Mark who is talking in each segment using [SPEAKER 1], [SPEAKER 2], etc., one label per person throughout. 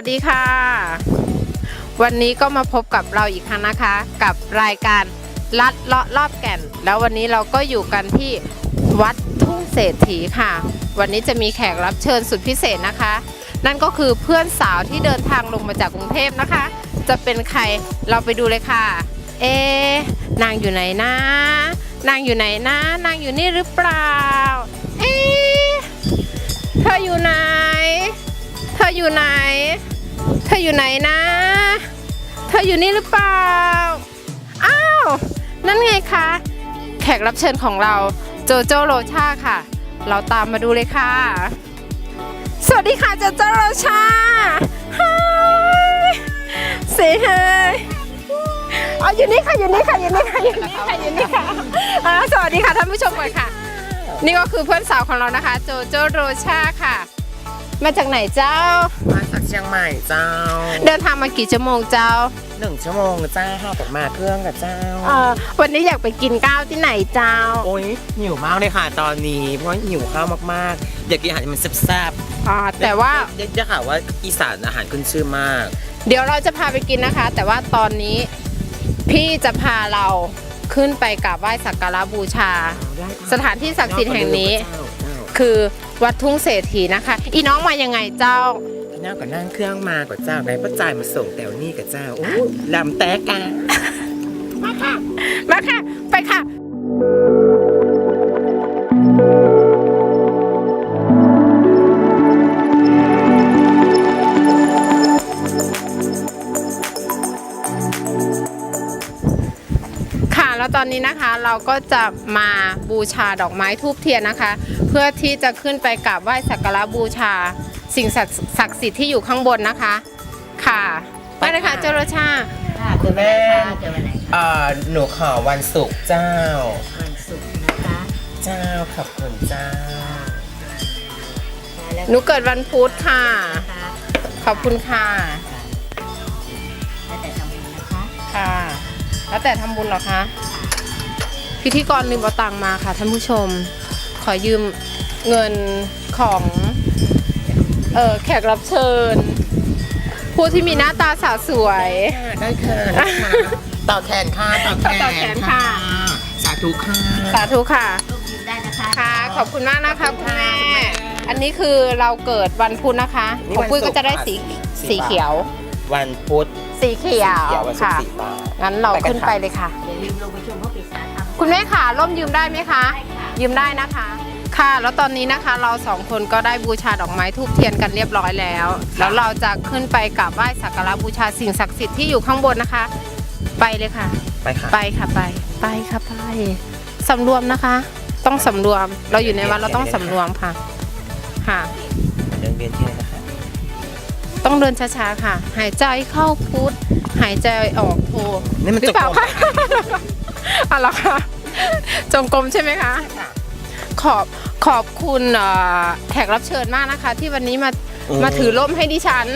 [SPEAKER 1] วัสดีค่ะ วันนี้ก็มาพบกับเราอีกครั้งนะคะ กับรายการลัดเลาะรอบแก่น แล้ววันนี้เราก็อยู่กันที่วัดทุ่งเศรษฐีค่ะ วันนี้จะมีแขกรับเชิญสุดพิเศษนะคะ นั่นก็คือเพื่อนสาวที่เดินทางลงมาจากกรุงเทพนะคะ จะเป็นใครเราไปดูเลยค่ะ เอนางอยู่ไหนนะนางอยู่ไหนนะ นางอยู่นี่หรือเปล่า เอ๊เธออยู่ไหน เธออยู่ไหน เธออยู่ไหนนะ เธออยู่นี่หรือเปล่า อ้าว นั่นไงคะ แขกรับเชิญของเราโจโจโรชาค่ะ เราตามมาดูเลยค่ะ สวัสดีค่ะโจโจโรชาฮายเซฮายอ๋ออยู่นี่ค่ะอยู่นี่ค่ะอยู่นี่ค่ะอยู่นี่ค่ะอยู่นี่ค่ะอ่าสวัสดีค่ะท่านผู้ชมก่อนค่ะ นี่ก็คือเพื่อนสาวของเรานะคะ โจโจโรชาค่ะ มาจากไหนเจ้า
[SPEAKER 2] มาจากเชียงใหม่เจ้า
[SPEAKER 1] เดินทางมากี่ชั่วโมงเจ้า
[SPEAKER 2] หนึ่งชั่วโมงเจ้าห้ากับมาเครื่องกับเจ้า
[SPEAKER 1] เอ่อวันนี้อยากไปกินข้าวที่ไหนเจ้า
[SPEAKER 2] โอ้ยหิวมากเลยค่ะตอนนี้ เพราะหิวข้าวมากๆ อยากกินอาหารที่มันแซ่บ
[SPEAKER 1] อ่า
[SPEAKER 2] ๆ
[SPEAKER 1] แต่ว่า
[SPEAKER 2] ได้ได้ข่าวว่าอีสานอาหารขึ้นชื่อมาก
[SPEAKER 1] เดี๋ยวเราจะพาไปกินนะคะ แต่ว่าตอนนี้พี่จะพาเราขึ้นไปกราบไหว้สักการะบูชา สถานที่ศักดิ์สิทธิ์แห่งนี้
[SPEAKER 2] เจ้าเจ้า
[SPEAKER 1] คือ วัดทุ่งเศรษฐีนะคะ อีน้องมายังไงเจ้า
[SPEAKER 2] พี่น้าก็นั่งเครื่องมากับเจ้าได้ประจ่ายมาส่งแถวนี้กับเจ้าโอ้ยลำแตกกัน
[SPEAKER 1] มาค่ะไปค่ะค่ะแล้วตอนนี้นะคะเราก็จะมาบูชาดอกไม้ทูบเทียนนะคะ เพื่อที่จะขึ้นไปกราบไหว้สักการะบูชา สิ่งศักดิ์ศักดิ์สิทธิ์ที่อยู่ข้างบนนะคะ ค่ะไปเลยค่ะเจรชา
[SPEAKER 2] คุณแม่
[SPEAKER 3] เจอวันไหน
[SPEAKER 2] เอ่อหนูขอวันศุกร์เจ้า
[SPEAKER 3] วันศุกร์นะคะ
[SPEAKER 2] เจ้าขอบคุณเจ้า
[SPEAKER 3] แล้ว
[SPEAKER 1] หนูเกิดวันพุธค่ะ
[SPEAKER 3] นะคะ
[SPEAKER 1] ขอบคุณค่ะ
[SPEAKER 3] แล้วแต่ทำบุญนะคะ
[SPEAKER 1] ค่ะ แล้วแต่ทำบุญเหรอคะ พิธีกรลืมเอาตังค์มาค่ะท่านผู้ชมข อยืมเงินของเออแขกรับเชิญ ผู้ที่มีหน้าตาสาวสวย
[SPEAKER 2] ได้ค่ะได้ค่ะต่อแขนค่ะต่อแขน
[SPEAKER 1] ต่อแขนค่ะ
[SPEAKER 2] สาธุค่ะ
[SPEAKER 1] สาธุค่ะ
[SPEAKER 3] รูปยิ้มได้นะคะ
[SPEAKER 1] ค่ะ ขอบคุณมากนะคะคุณแม่อันนี้คือเราเกิดวันพุธนะคะของปุ้ยก็จะได้สีสีเขียว
[SPEAKER 2] วันพุธ
[SPEAKER 1] สีเขียว
[SPEAKER 2] เขียววันศุก
[SPEAKER 1] ค่ะ
[SPEAKER 2] ร์สีฟ้า
[SPEAKER 1] งั้นเรา
[SPEAKER 2] ไปกัน
[SPEAKER 1] ขึ้น
[SPEAKER 2] ค่ะ
[SPEAKER 1] ไปเลยค่ะ
[SPEAKER 3] อย่าลืมลงไปชมพระปิศาจธรรม
[SPEAKER 1] คุณแม่ค่ะร่มยืมได้ไหมคะ
[SPEAKER 3] ได้ค่ะ
[SPEAKER 1] ยืมได้นะคะ ค่ะ แล้วตอนนี้นะคะเราสองคนก็ได้บูชาดอกไม้ทูบเทียนกันเรียบร้อยแล้ว แล้วเราจะขึ้นไปกราบไหว้สักการะบูชาสิ่งศักดิ์สิทธิ์ที่อยู่ข้างบนนะคะ ไปเลยค่ะ
[SPEAKER 2] ไปค่ะ
[SPEAKER 1] ไปค่ะไป ไปค่ะไปสำรวมนะคะ ต้องสำรวม เราอยู่ในวัดเราต้องสำรวมค่ะ ค่ะ
[SPEAKER 2] เดินเวียนเทียนนะคะ
[SPEAKER 1] ต้องเดินช้าๆค่ะ หายใจเข้าพุทหายใจออกโท
[SPEAKER 2] นี่มัน
[SPEAKER 1] หรือ
[SPEAKER 2] จะ
[SPEAKER 1] เปล่าคะอะไรอคะ จงกรมใช่ไหมคะ ขอบขอบคุณเอ่อแขกรับเชิญมากนะคะ ที่วันนี้มามาถือร่มให้ดิฉัน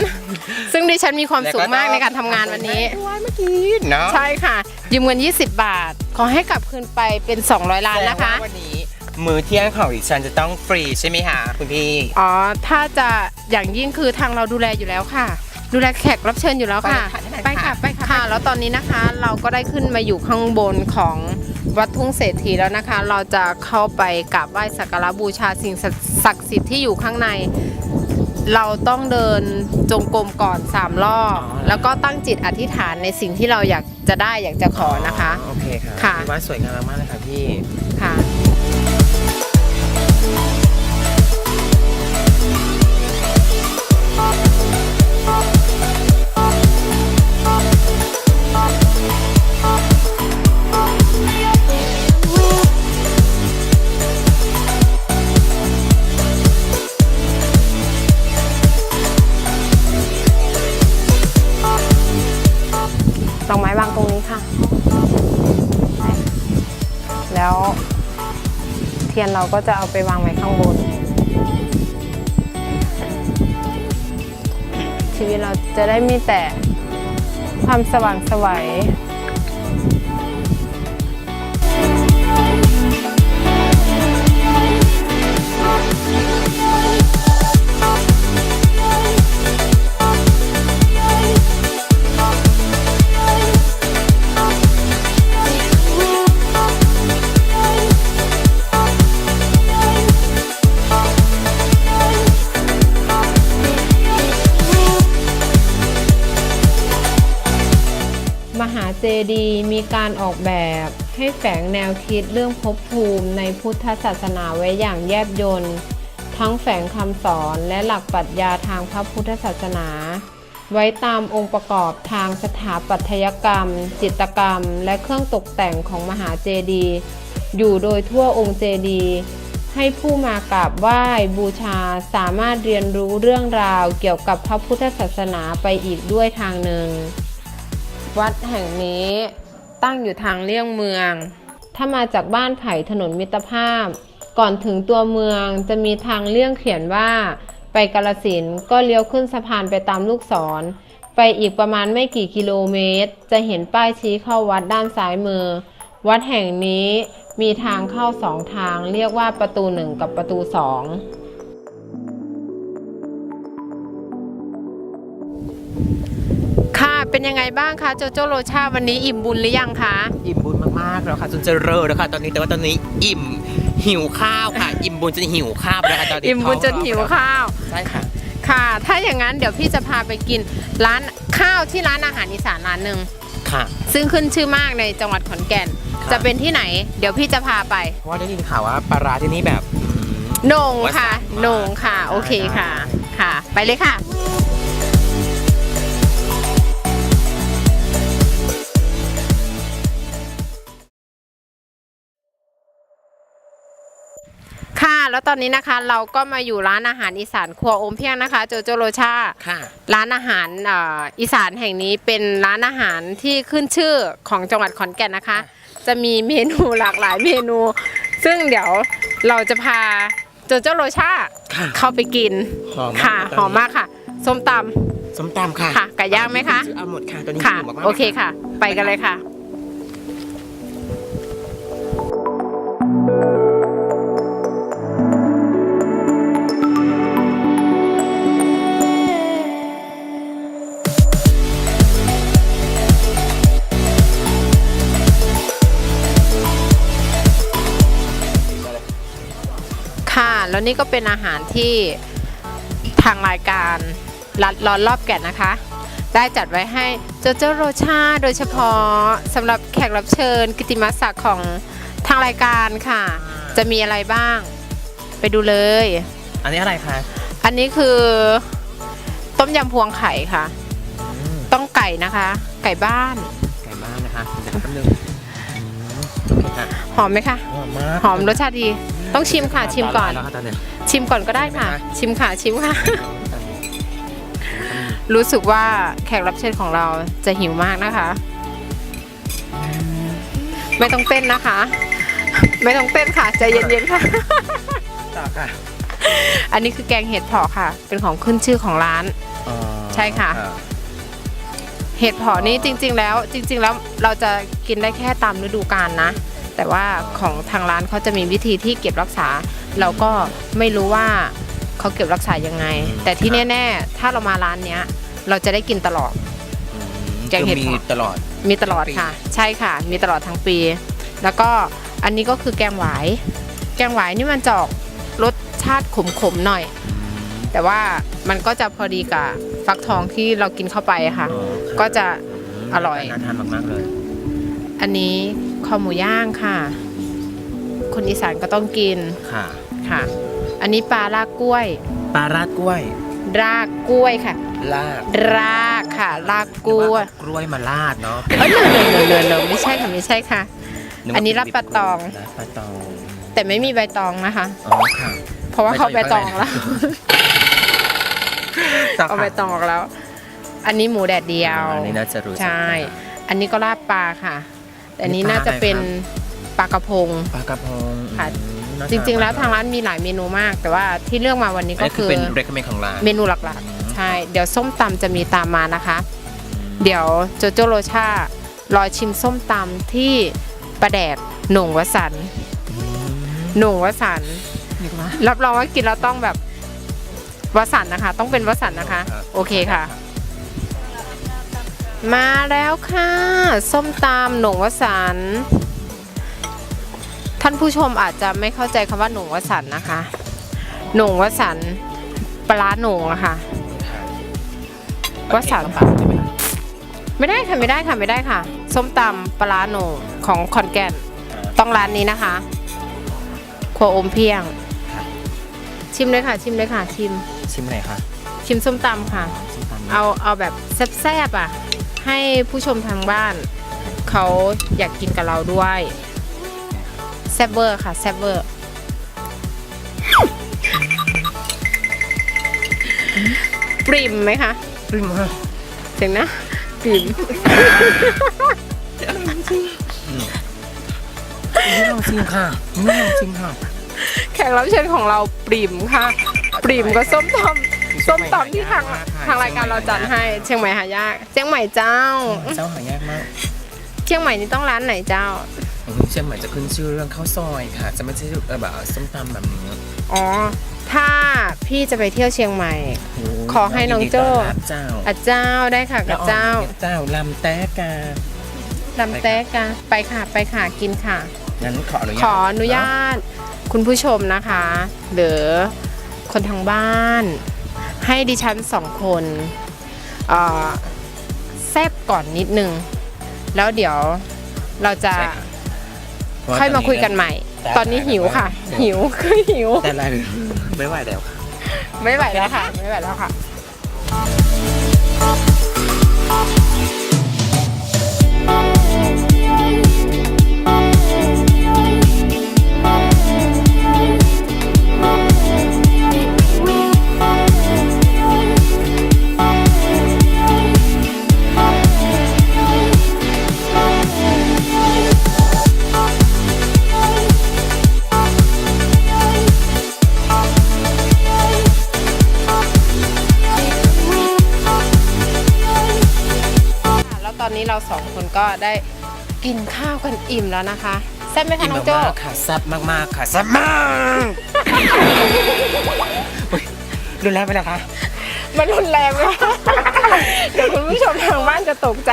[SPEAKER 1] ซึ่งดิฉันมีความสุขมากในการทำงานวันนี้
[SPEAKER 2] ด้วยเมื่อกี้เนาะ
[SPEAKER 1] ใช่ค่ะ ยืมเงิน 20 บาท ขอให้กลับคืนไปเป็น 200 ล้านนะคะ
[SPEAKER 2] แสดงว่าวันนี้มื้อเที่ยงของดิฉันจะต้องฟรีใช่ไหมคะคุณพี่
[SPEAKER 1] อ๋อ ถ้าจะอย่างยิ่งคือทางเราดูแลอยู่แล้วค่ะ ดูแลแขกรับเชิญอยู่แล้วค่ะ
[SPEAKER 2] ไป
[SPEAKER 1] ไป
[SPEAKER 2] ค่ะ
[SPEAKER 1] ค่ะ ไปค่ะค่ะ แล้วตอนนี้นะคะเราก็ได้ขึ้นมาอยู่ข้างบนของ วัดทุ่งเศรษฐีแล้วนะคะ เราจะเข้าไปกราบไหว้สักการะบูชาสิ่งศักดิ์สิทธิ์ที่อยู่ข้างใน เราต้องเดินจงกรมก่อนสามรอบแล้วก็ตั้งจิตอธิษฐานในสิ่งที่เราอยากจะได้อยากจะขอนะคะ
[SPEAKER 2] โอเคค่ะ
[SPEAKER 1] ค่ะ
[SPEAKER 2] ว่าสวยงามมากเลยค่ะพี่
[SPEAKER 1] ค่ะ แล้ว เทียนเราก็จะเอาไปวางไว้ข้างบน ชีวิตเราจะได้มีแต่ความสว่างสวัย เจดีย์มีการออกแบบให้แฝงแนวคิดเรื่องภพภูมิในพุทธศาสนาไว้อย่างแยบยลทั้งแฝงคำสอนและหลักปรัชญาทางพระพุทธศาสนา ไว้ตามองค์ประกอบทางสถาปัตยกรรม จิตรกรรม และเครื่องตกแต่งของมหาเจดีย์อยู่โดยทั่วองค์เจดีย์ให้ผู้มากราบไหว้บูชาสามารถเรียนรู้เรื่องราวเกี่ยวกับพระพุทธศาสนาไปอีกด้วยทางหนึ่ง วัดแห่งนี้ตั้งอยู่ทางเลี่ยงเมือง ถ้ามาจากบ้านไผ่ถนนมิตรภาพ ก่อนถึงตัวเมืองจะมีทางเลี่ยงเขียนว่า ไปกาลสินก็เลี้ยวขึ้นสะพานไปตามลูกศร ไปอีกประมาณไม่กี่กิโลเมตร จะเห็นป้ายชี้เข้าวัดด้านซ้ายมือ วัดแห่งนี้มีทางเข้าสองทางเรียกว่าประตูหนึ่งกับประตูสอง เป็นยังไงบ้างคะโจโจโรชาวันนี้อิ่มบุญหรือยังคะ
[SPEAKER 2] อิ่มบุญมากๆแล้วค่ะจนจะเรอแล้วค่ะตอนนี้แต่ว่าตอนนี้อิ่มหิวข้าวค่ะ อิ่มบุญจนหิวข้าวแล้วค่ะตอนนี้
[SPEAKER 1] อิ่มบุญจนหิวข้าว
[SPEAKER 2] ใช่ค่ะ
[SPEAKER 1] ค่ะ ถ้าอย่างนั้นเดี๋ยวพี่จะพาไปกินร้านข้าวที่ร้านอาหารอีสานร้านหนึ่ง
[SPEAKER 2] ค่ะ
[SPEAKER 1] ซึ่งขึ้นชื่อมากในจังหวัดขอนแก่น
[SPEAKER 2] ครับ
[SPEAKER 1] จะเป็นที่ไหน เดี๋ยวพี่จะพาไป
[SPEAKER 2] เพราะว่าได้ยินข่าวว่าปลาร้าที่นี่แบบอืม
[SPEAKER 1] โหน่งค่ะ
[SPEAKER 2] วัดสาม
[SPEAKER 1] โหน่งค่ะ โอเคค่ะค่ะ ไปเลยค่ะ แล้วตอนนี้นะคะเราก็มาอยู่ร้านอาหารอีสานครัวโอมเพียงนะคะ โจโจโรชา
[SPEAKER 2] ค่ะ
[SPEAKER 1] ร้านอาหารเอ่ออีสานแห่งนี้เป็นร้านอาหารที่ขึ้นชื่อของจังหวัดขอนแก่นนะคะ จะมีเมนูหลากหลายเมนู ซึ่งเดี๋ยวเราจะพาโจโจโรชา
[SPEAKER 2] ค่ะ
[SPEAKER 1] เข้าไปกิน
[SPEAKER 2] หอม
[SPEAKER 1] ค่ะ
[SPEAKER 2] ตนนี้
[SPEAKER 1] หอมมากค่ะ ส้มต
[SPEAKER 2] ส้มตำค่ะ
[SPEAKER 1] ค่ะไก่ย่างไหมคะ
[SPEAKER 2] เอาหมดค่ะตอนนี้ำ
[SPEAKER 1] ค่ะ
[SPEAKER 2] หิวมากๆ
[SPEAKER 1] โอเคค่ะ ไปกันเลยค่ะค่ะ แล้วนี่ก็เป็นอาหารที่ทางรายการรัดร้อนรอบแก่นนะคะ ได้จัดไว้ให้โจโจโรชาโดยเฉพาะสำหรับแขกรับเชิญ กิตติมศักดิ์ของทางรายการค่ะ จะมีอะไรบ้าง ไปดูเลย
[SPEAKER 2] อันนี้อะไรคะ
[SPEAKER 1] อันนี้คือต้มยำพวงไข่ค่ะ
[SPEAKER 2] อืม
[SPEAKER 1] ต้องไก่นะคะ ไก่บ้าน
[SPEAKER 2] ไก่บ้านนะคะเดี๋ยวแป๊บนึงอืมโอเคค่ะ
[SPEAKER 1] หอมไหมคะ
[SPEAKER 2] หอมมาก
[SPEAKER 1] หอมรสชาติดี ต้องชิมค่ะชิมก่อน
[SPEAKER 2] แล้วค่ะตอนเนี้ย
[SPEAKER 1] ชิมก่อนก็ได้ค่ะ
[SPEAKER 2] ชิมไหมคะ
[SPEAKER 1] ชิมค่ะชิมค่ะ รู้สึกว่าแขกรับเชิญของเราจะหิวมากนะคะ ไม่ต้องเต้นนะคะ ไม่ต้องเต้นค่ะใจเย็นๆค่ะ
[SPEAKER 2] ต่อค่ะ
[SPEAKER 1] อันนี้คือแกงเห็ดเผาะค่ะ เป็นของขึ้นชื่อของร้าน
[SPEAKER 2] อ๋อ
[SPEAKER 1] ใช่ค่ะ เห็ดเผาะนี่จริง ๆ แล้ว จริง ๆ แล้วเราจะกินได้แค่ตามฤดูกาลนะ แต่ว่าของทางร้านเขาจะมีวิธีที่เก็บรักษา เราก็ไม่รู้ว่าเขาเก็บรักษายังไง แต่ที่แน่ๆ ถ้าเรามาร้านเนี้ย เราจะได้กินตลอด
[SPEAKER 2] อืม
[SPEAKER 1] แกงเห็ด
[SPEAKER 2] คือมี
[SPEAKER 1] เผาะ
[SPEAKER 2] ตลอด
[SPEAKER 1] มีตลอดค่ะ ใช่ค่ะ มีตลอดทั้งปี แล้วก็อันนี้ก็คือแกงหวาย แกงหวายนี่มันจะออกรสชาติขมๆหน่อย แต่ว่ามันก็จะพอดีกับฟักทองที่เรากินเข้าไปค่ะ
[SPEAKER 2] อ๋อค่ะ
[SPEAKER 1] ก็จะอร่อย
[SPEAKER 2] น่าทานมากๆเลย
[SPEAKER 1] อันนี้คอหมูย่างค่ะ คนอีสานก็ต้องกิน
[SPEAKER 2] ค่ะ
[SPEAKER 1] ค่ะ อันนี้ปลาลากกล้วย
[SPEAKER 2] ปลาราดกล้วย
[SPEAKER 1] รากกล้วยค่ะ
[SPEAKER 2] ลาด
[SPEAKER 1] รากค่ะ รากกล้วย
[SPEAKER 2] กล้วยมาลาดเนาะ
[SPEAKER 1] เอ้ยเลยเลยเลยเลยไม่ใช่ค่ะไม่ใช่ค่ะ
[SPEAKER 2] กว่า
[SPEAKER 1] อันนี้รับปลาตอง
[SPEAKER 2] รับปลาตอง
[SPEAKER 1] แต่ไม่มีใบตองนะคะ
[SPEAKER 2] อ๋อค่ะ
[SPEAKER 1] เพราะว่าเขาใบตองแล้ว
[SPEAKER 2] ต่อ
[SPEAKER 1] เอา
[SPEAKER 2] ค่ะ
[SPEAKER 1] ใบตองออกแล้ว อันนี้หมูแดดเดียว
[SPEAKER 2] อันนี้น่าจะรู้จัก
[SPEAKER 1] ใช่ อันนี้ก็ลาบปลาค่ะ แต่อันนี้
[SPEAKER 2] นี่ปลา
[SPEAKER 1] น่าจะเป็น
[SPEAKER 2] อะไร
[SPEAKER 1] ปลากระพง
[SPEAKER 2] ปลากระพง
[SPEAKER 1] ค่ะ
[SPEAKER 2] อืมน่
[SPEAKER 1] จริง ๆ แล้วทางร้านมีหลายเมนูมาก แต่ว่าที่เลือกมาวันนี้
[SPEAKER 2] อัน
[SPEAKER 1] ก็
[SPEAKER 2] นี้คื
[SPEAKER 1] คืออ
[SPEAKER 2] เป็น recommend ของร้าน
[SPEAKER 1] เมนูหลักๆ ใช่ เดี๋ยวส้มตำจะมีตามมานะคะ เดี๋ยวโจโจโรชารอชิมส้มตำที่ประแดกหนุ่งวสันต์หนุ่งวสันต์รับรองว่ากินแล้วต้องแบบวสันต์นะคะ ต้องเป็นวสันต์นะคะ โอเคค่ะ มาแล้วค่ะ ส้มตำหนุ่งวสันต์ท่านผู้ชมอาจจะไม่เข้าใจคำว่าหนุ่งวสันต์นะคะ หนุ่งวสันต์ปลาร้าหนุ่งอะค่ะวสันต์ไม่ได้ค่ะไม่ได้ค่ะไม่ได้ค่ะ ส้มตำปลาร้าโหน่งของขอนแก่นต้องร้านนี้นะคะครัวอมเพียง ชิมเลยค่ะ ชิมเลยค่ะ ชิม
[SPEAKER 2] ชิมอะไรคะ
[SPEAKER 1] ชิมส้มตำค่ะ
[SPEAKER 2] ส้มตำ
[SPEAKER 1] เอาเอาแบบแซ่บๆอะ ให้ผู้ชมทางบ้าน เขาอยากกินกับเราด้วยแซ่บเวอร์ค่ะแซ่บเวอร์ปริมไหมคะ
[SPEAKER 2] ปริมค่ะ
[SPEAKER 1] เสียงนะปริม
[SPEAKER 2] ไม่ลองชิมค่ะไม่ลองชิมค่ะ
[SPEAKER 1] แขกรับเชิญของเราปริมค่ะ ปริมก็ส้มตำ ส้มตำที่ทางทางรายการเราจัดให้เชียงใหม่หายากเชียงใหม่เจ้า
[SPEAKER 2] เจ้าหายากมาก
[SPEAKER 1] เชียงใหม่นี่ต้องร้านไหนเจ้า
[SPEAKER 2] เชียงใหม่จะขึ้นชื่อเรื่องข้าวซอยค่ะ จะไม่ใช่เออแบบส้มตำแบบนี้
[SPEAKER 1] อ๋อถ้าพี่จะไปเที่ยวเชียงใหม่
[SPEAKER 2] โย
[SPEAKER 1] ขอให้น้องโจ้
[SPEAKER 2] ยิดีต้นรับเจ้า
[SPEAKER 1] อะเจ้าได้ค่ะกับเจ้า
[SPEAKER 2] เจ้าลำแต๊กา
[SPEAKER 1] ลำแต๊กกันไปค่ะไปค่ะกินค่ะ
[SPEAKER 2] งั้นขออนุญาต
[SPEAKER 1] ขออนุญาตคุณผู้ชมนะคะ หรือคนทางบ้าน ให้ดิฉันสองคนเอ่อแซบก่อนนิดนึง แล้วเดี๋ยวเราจะ
[SPEAKER 2] ใช่ค่ะเพระว่
[SPEAKER 1] ค่อยมาคุยกันใหม่
[SPEAKER 2] แต่
[SPEAKER 1] ตอนนี้หิวค่ะ หิวคือหิว
[SPEAKER 2] แต่อะไรไม่ไหวแล้วค่ะ
[SPEAKER 1] ไม่ไหวแล้วค่ะไม่ไหวแล้วค่ะ ก็ได้กินข้าวกันอิ่มแล้วนะคะแซ่บไหมคะน้องโจ้
[SPEAKER 2] มากๆค่ะแซ่บมากๆค่ะแซ่บมากอุ๊ยรุนแรงไปแล้วคะ
[SPEAKER 1] มันรุนแรงไหมคะเดี๋ยวคุณผู้ชมทางบ้านจะตกใจ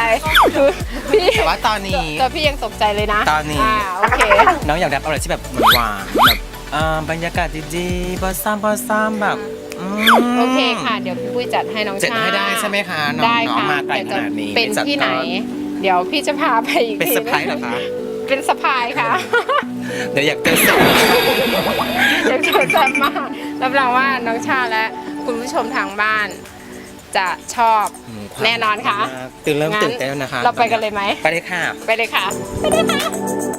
[SPEAKER 1] คือพี่
[SPEAKER 2] แต่ว่าตอนนี้
[SPEAKER 1] แต่พี่ยังตกใจเลยนะ
[SPEAKER 2] ตอนนี้
[SPEAKER 1] อ่าโอเค
[SPEAKER 2] น้องอยากรับอะไรที่แบบหวานๆแบบอ่าบรรยากาศดีๆบอสซัมบอสซัมแบบอืม
[SPEAKER 1] โอเคค่ะ เดี๋ยวพี่ปุ้ยจัดให้น้อง
[SPEAKER 2] จัด
[SPEAKER 1] ชา
[SPEAKER 2] ให้ได้ใช่ไหมคะ น้อง
[SPEAKER 1] ได้
[SPEAKER 2] น้อง
[SPEAKER 1] ค่ะ
[SPEAKER 2] มาไกล
[SPEAKER 1] แต่
[SPEAKER 2] ข
[SPEAKER 1] จะ
[SPEAKER 2] นาดนี้
[SPEAKER 1] เป็น
[SPEAKER 2] จัด
[SPEAKER 1] ที่ไหน
[SPEAKER 2] ก่อ
[SPEAKER 1] เดี๋ยวพี่จะพาไปอีก
[SPEAKER 2] เป็น
[SPEAKER 1] ที
[SPEAKER 2] เซอร์ไพรส์เหรอคะ
[SPEAKER 1] เป็นสะพายค่ะ
[SPEAKER 2] เดี๋ยวอยากเจอเซอร์ไพรส์
[SPEAKER 1] เดี๋ยวจะจัดมารับรองว่าน้องชาและคุณผู้ชมทางบ้าน จะชอบแน่นอนค่ะ
[SPEAKER 2] ตื่นเริ่ม
[SPEAKER 1] งั้น
[SPEAKER 2] ตื่นเต้นแล้วนะคะ
[SPEAKER 1] เราไปกันเลยไหม
[SPEAKER 2] ไปเลยค่ะ
[SPEAKER 1] ไปเลยค่ะคื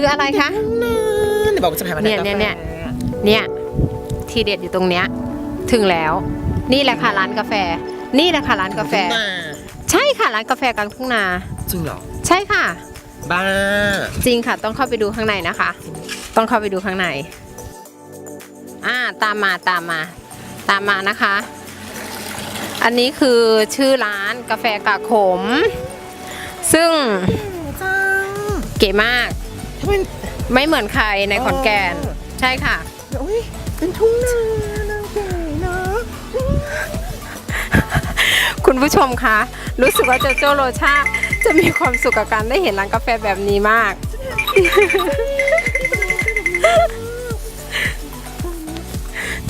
[SPEAKER 1] ออะไรคะ
[SPEAKER 2] เดี๋ยวบอกว่าจะพามา
[SPEAKER 1] เนี่ยเนี่ยเนี่ยเนี่ยทีเด็ดอยู่ตรงเนี้ยถึงแล้ว นี่แหละค่ะร้านกาแฟ นี่แหละค่ะร้านกาแฟ ใช่ค่ะร้านกาแฟกลางทุ่งนา
[SPEAKER 2] จริงเหรอ
[SPEAKER 1] ใช่ค่ะ
[SPEAKER 2] บ้า
[SPEAKER 1] จริงค่ะ ต้องเข้าไปดูข้างในนะคะ ต้องเข้าไปดูข้างในอ่าตามมาตามมา ตามมานะคะ อันนี้คือชื่อร้านกาแฟกากขม ซึ่ง
[SPEAKER 2] จัง
[SPEAKER 1] เก๋มาก
[SPEAKER 2] ทำไม
[SPEAKER 1] ไม่เหมือนใครในขอนแก่น
[SPEAKER 2] อ๋อ
[SPEAKER 1] ใช่ค่ะ
[SPEAKER 2] อุ้ยเป็นทุ่งนานาเก๋นะ
[SPEAKER 1] คุณผู้ชมคะ รู้สึกว่าโจโจโรชาจะมีความสุขกับการได้เห็นร้านกาแฟแบบนี้มาก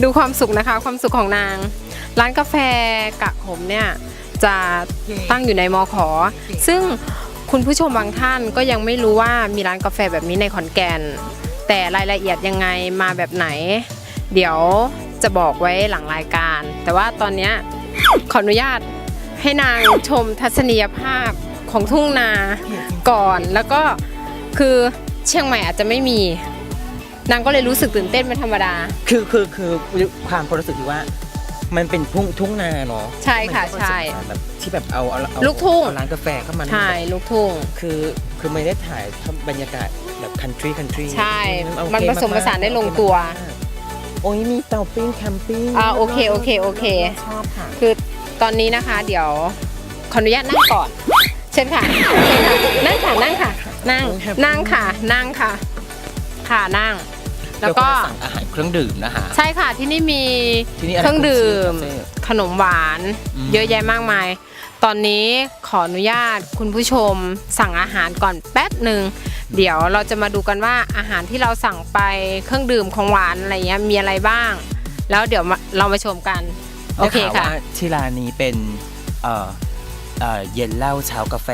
[SPEAKER 1] ดูความสุขนะคะ ความสุขของนาง ร้านกาแฟกะขมเนี่ย จะตั้งอยู่ในมอขอ ซึ่ง คุณผู้ชมบางท่านก็ยังไม่รู้ว่ามีร้านกาแฟแบบนี้ในขอนแก่น แต่รายละเอียดยังไงมาแบบไหน เดี๋ยวจะบอกไว้หลังรายการ แต่ว่าตอนเนี้ยขออนุญาตให้นางชมทัศนียภาพของทุ่งนาก่อน แล้วก็คือเชียงใหม่อาจจะไม่มี นางก็เลยรู้สึกตื่นเต้นเป็นธรรมดา
[SPEAKER 2] คือคือคือความความรู้สึกที่ว่า มันเป็นทุ่งทุ่งนาเนาะ
[SPEAKER 1] ใช่ค่ะ
[SPEAKER 2] มันก็
[SPEAKER 1] ใช่
[SPEAKER 2] เป็นแบบที่แบบเอาเอาเอา
[SPEAKER 1] ลูกทุ่ง
[SPEAKER 2] เอาร้านกาแฟเข้ามา
[SPEAKER 1] ใช่ลูกทุ่ง
[SPEAKER 2] คือคือไม่ได้ถ่ายบรรยากาศแบบคันทรีคันทรี
[SPEAKER 1] ใช่มันผสมผสานได้ลงตัว
[SPEAKER 2] โอ้ยมีเตาปิ้งแคมปิ้ง
[SPEAKER 1] อ่าโอเคโอเคโอเค
[SPEAKER 2] ชอบค่ะ
[SPEAKER 1] คือตอนนี้นะคะ เดี๋ยวขออนุญาตนั่งก่อน เชิญค่ะเชิญค่ะนั่งค่ะนั่งค่ะ นั่งนั่งค่ะ นั่งค่ะ ค่ะนั่ง แล้วก็
[SPEAKER 2] เดี๋ยสั่งอาหาร เครื่องดื่มนะคะ
[SPEAKER 1] ใช่ค่ะที่นี่มี
[SPEAKER 2] ที่นี่อะไร
[SPEAKER 1] เครื่องดื่ม
[SPEAKER 2] คาเฟ่
[SPEAKER 1] ขนมหวาน
[SPEAKER 2] อืม
[SPEAKER 1] เยอะแยะมากมาย ตอนนี้ขออนุญาตคุณผู้ชมสั่งอาหารก่อนแป๊บหนึ่งเดี๋ยวเราจะมาดูกันว่าอาหารที่เราสั่งไปเครื่องดื่มของหวานอะไรเงี้ยมีอะไรบ้าง แล้วเดี๋ยวมาเรามาชมกัน โอเค
[SPEAKER 2] ได้ข่าว
[SPEAKER 1] ค่ะ
[SPEAKER 2] ว่าที่ร้านนี้เป็นเอ่อเอ่อเย็นเหล้าเช้ากาแฟ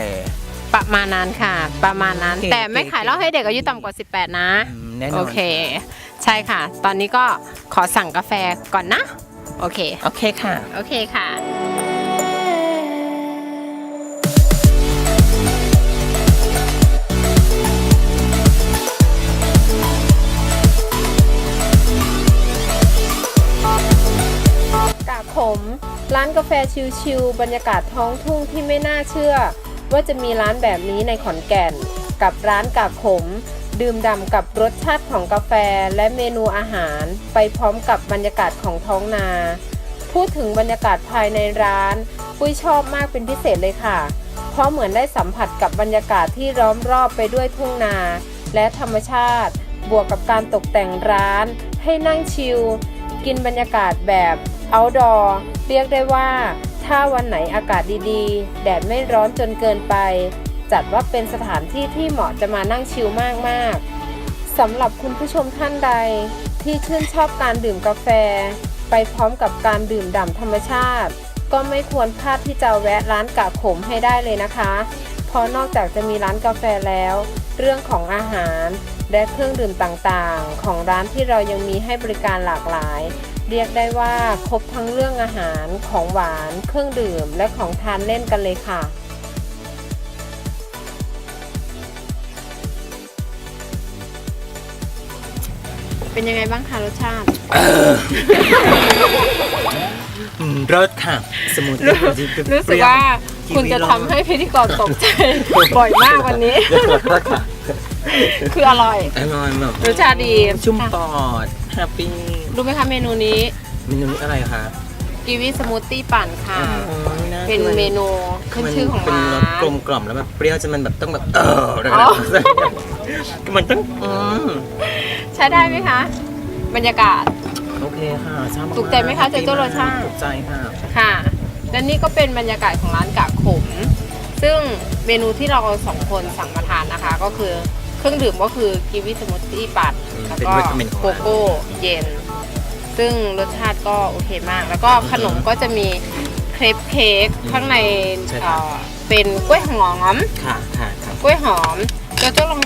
[SPEAKER 1] ประมาณนั้นค่ะ ประมาณนั้น
[SPEAKER 2] เก๋
[SPEAKER 1] แต่ไม่
[SPEAKER 2] เก๋
[SPEAKER 1] ขายเหล้าให้เด็กอายุต่ำกว่า 18 นะ
[SPEAKER 2] อืมแน่นอน
[SPEAKER 1] โอเค ใช่ค่ะ ตอนนี้ก็ขอสั่งกาแฟก่อนนะ โอเค
[SPEAKER 2] โอเคค่ะ
[SPEAKER 1] โอเคค่ะ กาขม ร้านกาแฟชิลๆบรรยากาศท้องทุ่งที่ไม่น่าเชื่อ ว่าจะมีร้านแบบนี้ในขอนแก่น กับร้านกาขม ดื่มด่ำกับรสชาติของกาแฟและเมนูอาหารไปพร้อมกับบรรยากาศของท้องนา พูดถึงบรรยากาศภายในร้าน ปุ้ยชอบมากเป็นพิเศษเลยค่ะ เพราะเหมือนได้สัมผัสกับบรรยากาศที่ล้อมรอบไปด้วยทุ่งนา และธรรมชาติ บวกกับการตกแต่งร้าน ให้นั่งชิลกินบรรยากาศแบบ outdoor เรียกได้ว่า ถ้าวันไหนอากาศดีๆ แดดไม่ร้อนจนเกินไป จัดว่าเป็นสถานที่ที่เหมาะจะมานั่งชิลมากๆสำหรับคุณผู้ชมท่านใด ที่ชื่นชอบการดื่มกาแฟ ไปพร้อมกับการดื่มด่ำธรรมชาติ ก็ไม่ควรพลาดที่จะแวะร้านกาขมให้ได้เลยนะคะ เพราะนอกจากจะมีร้านกาแฟแล้ว เรื่องของอาหารและเครื่องดื่มต่างๆ ของร้านที่เรายังมีให้บริการหลากหลาย เรียกได้ว่าครบทั้งเรื่องอาหารของหวาน เครื่องดื่มและของทานเล่นกันเลยค่ะ เป็นยังไงบ้างคะรสชาติ
[SPEAKER 2] อืมเลิศค่ะ สมูทตี้
[SPEAKER 1] รู้สึกว่าคุณจะทำให้พิธีกรตกใจ บ่อยมากวันนี้ คืออร่อย
[SPEAKER 2] อร่อยแบบ
[SPEAKER 1] รสชาติดี
[SPEAKER 2] ชุ่มปอดแฮปปี้
[SPEAKER 1] รู้ไหมคะเมนูนี้
[SPEAKER 2] เมนูนี้อะไรคะ
[SPEAKER 1] กีวีสมูทตี้ปั่นค่ะ
[SPEAKER 2] อ๋อน่า
[SPEAKER 1] เป็น
[SPEAKER 2] กิ
[SPEAKER 1] เมนูขึ้นชื่อของ
[SPEAKER 2] เป็น
[SPEAKER 1] ร้าร
[SPEAKER 2] ส
[SPEAKER 1] น
[SPEAKER 2] กลมกล่อมแล้วแบบเปรี้ยวจนมันแบบต้องแบบเอออะไร
[SPEAKER 1] อ๋อ
[SPEAKER 2] มันต้องอืม
[SPEAKER 1] ใช้ได้ไหมคะ บรรยากาศ
[SPEAKER 2] โอเคค่ะชอบาก
[SPEAKER 1] ถูกใจไหมคะเจ๊โจ้รสชาติ
[SPEAKER 2] ถูกใจค่ะ
[SPEAKER 1] ค่ะ และนี่ก็เป็นบรรยากาศของร้านกะขม ซึ่งเมนูที่เราสองคนสั่งมาทานนะคะ ก็คือเครื่องดื่มก็คือกีวีสมูทตี้ปั่น
[SPEAKER 2] อืม
[SPEAKER 1] แล้ว
[SPEAKER 2] เป็น
[SPEAKER 1] ก็
[SPEAKER 2] recommend ของ
[SPEAKER 1] โก
[SPEAKER 2] ร้าน
[SPEAKER 1] โก้เย็น ซึ่งรสชาติก็โอเคมาก แล้วก็ขนมก็จะมีเค รปเค้กข้างใน
[SPEAKER 2] ใช่ครับ
[SPEAKER 1] เอ่อเป็นกล้วยหอม
[SPEAKER 2] ค่ะค่ะค่ะ
[SPEAKER 1] กล้วยหอมเราจะลอง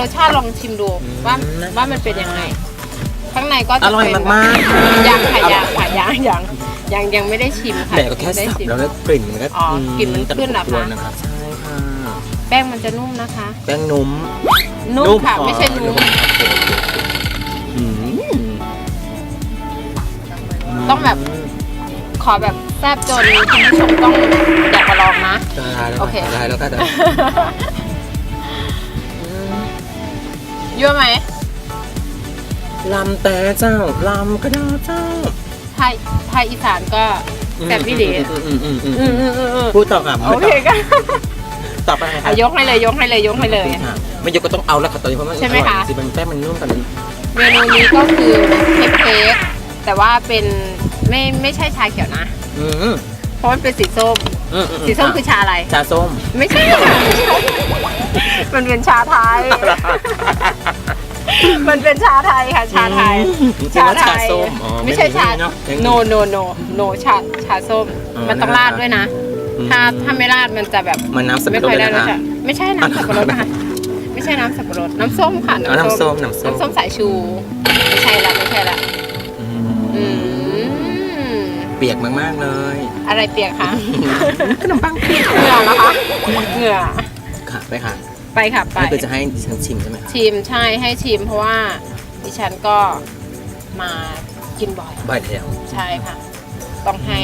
[SPEAKER 1] รสชาติลองชิมดู
[SPEAKER 2] อืม
[SPEAKER 1] ว่า
[SPEAKER 2] น่า
[SPEAKER 1] ว่ามันเป็นยังไง ข้างในก็จะ
[SPEAKER 2] อร่อย
[SPEAKER 1] เป็น
[SPEAKER 2] มากๆค่ะ
[SPEAKER 1] ยังค่ะยังค่ะยังยังยังยังไม่ได้ชิมค่ะ
[SPEAKER 2] แต่ก็แค่
[SPEAKER 1] ยังไม่ได้
[SPEAKER 2] สับ
[SPEAKER 1] ชิม
[SPEAKER 2] แล้วแล้วกลิ่นมันก็
[SPEAKER 1] อ๋อกลิ่นมันขึ้นเหรอคะ
[SPEAKER 2] ตลบอบนะครับใช่ค่ะ
[SPEAKER 1] แป้งมันจะนุ่มนะคะ
[SPEAKER 2] แป้งนุ่ม
[SPEAKER 1] นุ่มค่ะ
[SPEAKER 2] อ๋อ
[SPEAKER 1] ไม่ใช่นุ่ม
[SPEAKER 2] อืม
[SPEAKER 1] ต้องแบบขอแบบ แซ่บจนคุณผู้ชมต้องอยากมาลองนะ
[SPEAKER 2] ได้แล้ว
[SPEAKER 1] โอเค
[SPEAKER 2] ได้แล้วก็ได้
[SPEAKER 1] ยั่วไหม
[SPEAKER 2] ลำแต่เจ้าลำกระดาเจ้า
[SPEAKER 1] ไทยไทยอีสานก็แซ่บพี่ดี
[SPEAKER 2] อืมอืมอืมอืม
[SPEAKER 1] อืมอืมอืมอืม
[SPEAKER 2] พูดต่อค่ะ
[SPEAKER 1] โอเคก็
[SPEAKER 2] ต่อไปค่ะ
[SPEAKER 1] อะยกให้เลยยกให้เลยยกให้เลย
[SPEAKER 2] ค่ะไม่ยกก็ต้องเอาแล้วค่ะตอนนี้เพราะมัน
[SPEAKER 1] ใช่ไหมคะ
[SPEAKER 2] อร่อยจริงๆมันแป้งมันนุ่มกัน
[SPEAKER 1] เมนูนี้ก็คือเค้กเค้กแต่ว่าเป็น ไม่ไม่ใช่ชาเขียวนะ
[SPEAKER 2] อืม
[SPEAKER 1] เพราะมันเป็นสีส้ม
[SPEAKER 2] อืมอื
[SPEAKER 1] สีส้มคือชาอะไร
[SPEAKER 2] ชาส้ม
[SPEAKER 1] ไม่ใช่ค่ะไม่ใช่มันเป็นชาไทย มันเป็นชาไทยค่ะ ชาไทย
[SPEAKER 2] จริงๆแล้วชาส้มอ๋อ
[SPEAKER 1] ไม่ใช่ชา
[SPEAKER 2] เนาะ
[SPEAKER 1] โนโนโนโนชาชาส้ม
[SPEAKER 2] อ๋อ
[SPEAKER 1] มันต้องราดด้วยนะ
[SPEAKER 2] อืม
[SPEAKER 1] ถ้าถ้าไม่ราดมันจะแบบ
[SPEAKER 2] มันน้ำสับ
[SPEAKER 1] ไม่
[SPEAKER 2] ปะร
[SPEAKER 1] ค่
[SPEAKER 2] ด
[SPEAKER 1] อยได้
[SPEAKER 2] เลย
[SPEAKER 1] รส
[SPEAKER 2] นะคะ
[SPEAKER 1] ชาติไม่ใช่น้ำสับปะรดนะคะไม่ใช่น้ำสับปะรด น้ำส้มค่ะ
[SPEAKER 2] อ๋อน้ำส้ม น้ำส้ม
[SPEAKER 1] น้ำส้มสายชู ไม่ใช่ละไม่ใช่ละ
[SPEAKER 2] อื
[SPEAKER 1] อื
[SPEAKER 2] ม
[SPEAKER 1] ม
[SPEAKER 2] เปียกมากๆเลย
[SPEAKER 1] อะไรเปียกคะ
[SPEAKER 2] ขนมปังเปียก
[SPEAKER 1] เหงื่อเหรอคะเหงื่อ
[SPEAKER 2] ค่ะไปค่ะ
[SPEAKER 1] ไปค่ะไป
[SPEAKER 2] นี่คือจะให้ดิฉันชิมใช่ไหมคะ
[SPEAKER 1] ชิมใช่ให้ชิมเพราะว่าดิฉันก็มากินบ่อย
[SPEAKER 2] บ่ายแล้ว
[SPEAKER 1] ใช่ค่ะปต้องให้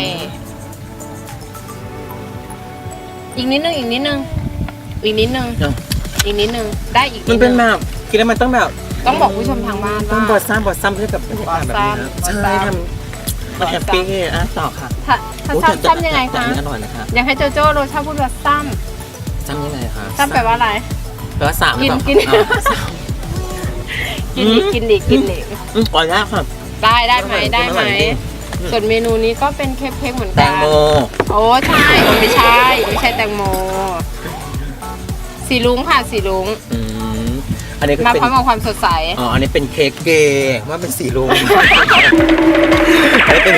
[SPEAKER 1] อีกนิดนึงอีกนิดนึงอีกนิดนึง
[SPEAKER 2] เนอะ
[SPEAKER 1] อีกนิดนึงได้อีก
[SPEAKER 2] มัน
[SPEAKER 1] ด
[SPEAKER 2] เป็น
[SPEAKER 1] ง
[SPEAKER 2] แบบกินแล้วมันต้องแบบ
[SPEAKER 1] ต้องบอกผู้ชมทางบ้าน
[SPEAKER 2] ต้อง
[SPEAKER 1] ว่า
[SPEAKER 2] บอดซ้ำบอดซ้ำเพื่อกับบรรยากาศแบบนี้นะ
[SPEAKER 1] บอดซ้ำ
[SPEAKER 2] ใช่
[SPEAKER 1] บอดซ้ำ
[SPEAKER 2] ทำ มันแฮปปี้อะต่อค่ะ
[SPEAKER 1] ถ้าถ้า
[SPEAKER 2] โอ้
[SPEAKER 1] ซ้ำ
[SPEAKER 2] แต่
[SPEAKER 1] ซ้ำยังไง
[SPEAKER 2] แต่
[SPEAKER 1] คะ
[SPEAKER 2] อันนี้อร่อยนะคะ
[SPEAKER 1] อยากให้โจโจ้รสชาติพูดว่าซ้
[SPEAKER 2] ซ้ำยังไงคะำ
[SPEAKER 1] ซ้ำแปลว่าอะไร
[SPEAKER 2] แปลว่าสามหรือเปล่า
[SPEAKER 1] กินกิน
[SPEAKER 2] อะ
[SPEAKER 1] กินดิกินดิกินดิ
[SPEAKER 2] อืมก่อนแรกค่ะ
[SPEAKER 1] ได้ได้ไหมได้ไหม
[SPEAKER 2] อร่อยจริง
[SPEAKER 1] ส่วนเมนูนี้ก็เป็นเค้กเค้กเหมือน
[SPEAKER 2] แต
[SPEAKER 1] กั
[SPEAKER 2] ง
[SPEAKER 1] น
[SPEAKER 2] โม
[SPEAKER 1] โอ้ใช่ไม่ใช่ไม่ใช่แตงโมสีลุงค่ะสีลุง
[SPEAKER 2] อืมอันนี้ก็
[SPEAKER 1] มา
[SPEAKER 2] เป็น
[SPEAKER 1] พร้อมกับความสดใส
[SPEAKER 2] อ๋ออันนี้เป็นเค้กเกย์ว่าเป็นสีลุงอันนี้เป็น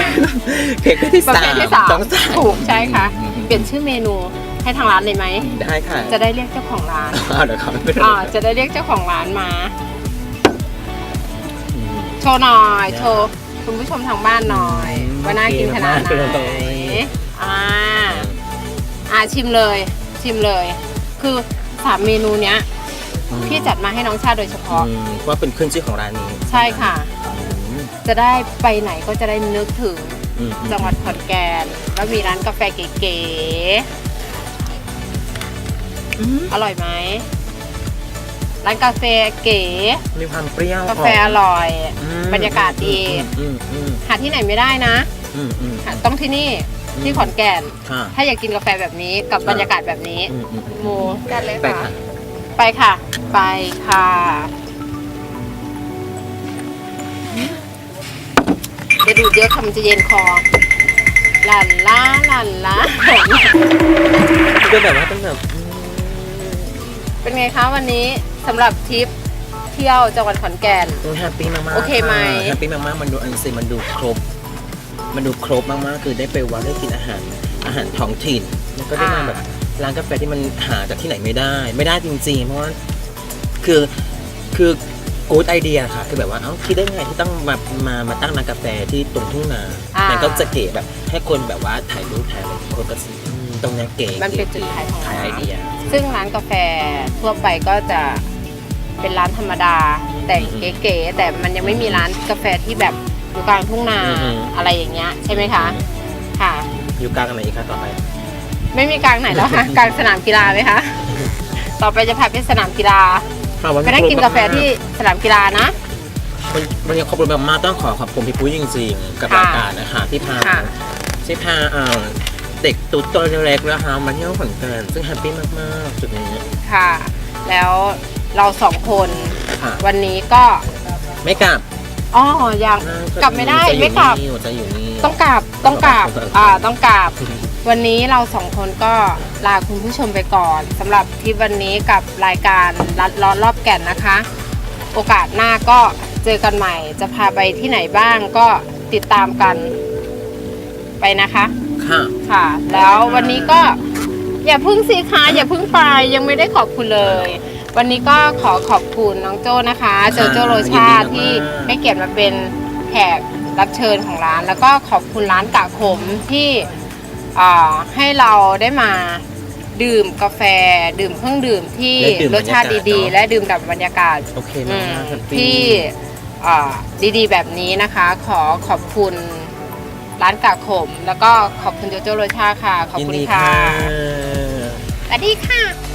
[SPEAKER 2] เค้กที่
[SPEAKER 1] ประ
[SPEAKER 2] สา
[SPEAKER 1] เภท
[SPEAKER 2] ม
[SPEAKER 1] ที่สาม
[SPEAKER 2] ต้องสาม
[SPEAKER 1] ถูกใช่ค่ะ
[SPEAKER 2] อืม
[SPEAKER 1] เปลี่ยนชื่อเมนูให้ทางร้านเลยไหม
[SPEAKER 2] ได้ค่ะ
[SPEAKER 1] จะได้เรียกเจ้าของร้าน
[SPEAKER 2] อ้าวเดี๋ยวเขาไม่ได้
[SPEAKER 1] อ่าจะได้เรียกเจ้าของร้านมา
[SPEAKER 2] อืม
[SPEAKER 1] โชว์หน่อย โชว์คุณผู้ชมทางบ้านหน่อย
[SPEAKER 2] อืม
[SPEAKER 1] ว่าน่ากินขนาด
[SPEAKER 2] โอเค
[SPEAKER 1] ไห
[SPEAKER 2] มากเลย
[SPEAKER 1] นอ่า อ่าชิมเลย ชิมเลย คือสามเมนูเนี้ย
[SPEAKER 2] อืม
[SPEAKER 1] พี่จัดมาให้น้องชาติโดยเฉพาะ
[SPEAKER 2] อืมว่าเป็นขึ้นชื่อของร้านนี้
[SPEAKER 1] ใช่ค่ะ
[SPEAKER 2] อืม
[SPEAKER 1] จะได้ไปไหนก็จะได้นึกถึง
[SPEAKER 2] อืม
[SPEAKER 1] จังหวัดขอนแก่นแล้วมีร้านกาแฟเก๋ๆอร่อยไหมร้านกาแฟเก๋
[SPEAKER 2] มีความเปรี้ยว
[SPEAKER 1] กาแฟอร่อย
[SPEAKER 2] อืม
[SPEAKER 1] บรรยากาศดี
[SPEAKER 2] อืมอืม
[SPEAKER 1] หาที่ไหนไม่ได้นะ
[SPEAKER 2] อืมอืม
[SPEAKER 1] หาต้องที่นี่ที่ขอนแก่น
[SPEAKER 2] ค่ะ
[SPEAKER 1] ถ้าอยากกินกาแฟแบบนี้กับบรรยากาศแบบนี้
[SPEAKER 2] อืมอืม
[SPEAKER 1] โมกันเลย
[SPEAKER 2] ไป
[SPEAKER 1] ค่ะ
[SPEAKER 2] ค่ะ
[SPEAKER 1] ไปค่ะ ไปค่ะ จะดูดเยอะคำจะเย็นคอหลันล้าหลันล้า
[SPEAKER 2] ก็แบบว่าต้องแบบอืม
[SPEAKER 1] เป็นไงคะวันนี้สำหรับทริปเที่ยวจังหวัดขอนแก่น
[SPEAKER 2] แฮปปี้มากๆ
[SPEAKER 1] โอเคไหม
[SPEAKER 2] แฮปปี้มากๆ มันดูอันซีมันดูครบ มันดูครบมากๆ คือได้ไปวัดได้กินอาหาร อาหารท้องถิ่น แล้วก็ได้มาแบบร้านกาแฟที่มันหาจากที่ไหนไม่ได้ ไม่ได้จริงๆ เพราะว่า คือคือกูดไอเดียค่ะ คือแบบว่าเอ้าคิดได้ไงที่ต้องมามามาตั้งร้านกาแฟที่ตรงทุ่งนา
[SPEAKER 1] อ่ามั
[SPEAKER 2] มันก็จะเก๋แบบให้คนแบบว่าถ่ายรูปถ่ายอะไรคนก็สิอืมตรงเนี้ยเก๋
[SPEAKER 1] มันเป็นจุดขายของ
[SPEAKER 2] ขาย
[SPEAKER 1] ร้า
[SPEAKER 2] ไอนเดีย
[SPEAKER 1] ซึ่งร้านกาแฟทั่วไปก็จะเป็นร้านธรรมดา แต่
[SPEAKER 2] อือฮึ
[SPEAKER 1] เก๋ๆแต่มันยังไม่มีร้านกาแฟที่แบบอยู่กลางทุ่งนา
[SPEAKER 2] อือฮึ
[SPEAKER 1] อะไรอย่างเงี้ยใช่ไหมคะค่ะ
[SPEAKER 2] อยู่กลางอะไรอีกคะต่อไป
[SPEAKER 1] ไม่มีกลางไหนแล้วคะกลางสนามกีฬาไหมคะ ต่อไปจะพาไปสนามกีฬา
[SPEAKER 2] ค่ะวั
[SPEAKER 1] ไปนั่งกินกาแฟที่สนามกีฬานะ
[SPEAKER 2] มันมันยังขอบคุณแบบมากต้องขอขอบคุณพี่ปุ้ยจริงๆ กับ
[SPEAKER 1] ค่ะ
[SPEAKER 2] รายการนะคะที่พา
[SPEAKER 1] ค่ะ
[SPEAKER 2] ที่พาเอ่อเด็กตุ๊ดตัวเล็กๆนะคะมาเที่ยวขอนแก่นซึ่งแฮปปี้มากๆจุดนี้
[SPEAKER 1] ค่ะ แล้วเราสองคน
[SPEAKER 2] ค่ะ
[SPEAKER 1] วันนี้ก็
[SPEAKER 2] ไม่กลับ
[SPEAKER 1] อ๋อยังกลับไม่ได้
[SPEAKER 2] จะอยู่
[SPEAKER 1] ไม่กลับ
[SPEAKER 2] นี่จะอยู่นี่
[SPEAKER 1] ต้องกราบต้องกราบอ่าต้องกราบ วันนี้เราสองคนก็ลาคุณผู้ชมไปก่อนสำหรับทริปวันนี้กับรายการลัดล้อรอบแก่นนะคะ โอกาสหน้าก็เจอกันใหม่ จะพาไปที่ไหนบ้างก็ติดตามกันไปนะคะ
[SPEAKER 2] ค่ะ
[SPEAKER 1] ค่ะ แล้ววันนี้ก็อย่าเพึ่งสิคะอย่าเพึ่งไปยังไม่ได้ขอบคุณเลย วันนี้ก็ขอขอบคุณน้องโจ้นะคะ โจโจโรชาติที่ให้เกียรติมาเป็นแขกรับเชิญของร้าน แล้วก็ขอบคุณร้านกะขมที่อ่า ให้เราได้มาดื่มกาแฟ ดื่มเครื่องดื่มที่
[SPEAKER 2] และดื่ม
[SPEAKER 1] รสชาติ
[SPEAKER 2] บรรยากาศ
[SPEAKER 1] ดี
[SPEAKER 2] เนอะ
[SPEAKER 1] ๆและดื่มดับบรรยากาศ
[SPEAKER 2] โอเค
[SPEAKER 1] อื
[SPEAKER 2] มาก
[SPEAKER 1] ม
[SPEAKER 2] ๆแฮปปี้
[SPEAKER 1] ที่อ่าดีๆ แบบนี้นะคะ ขอขอบคุณร้านกากขม แล้วก็ขอบคุณโจโจโรชาค่ะ ขอบ
[SPEAKER 2] ยิน
[SPEAKER 1] คุณ
[SPEAKER 2] ดี
[SPEAKER 1] ค่ะ
[SPEAKER 2] ค่ะ
[SPEAKER 1] สวัสดีค่ะ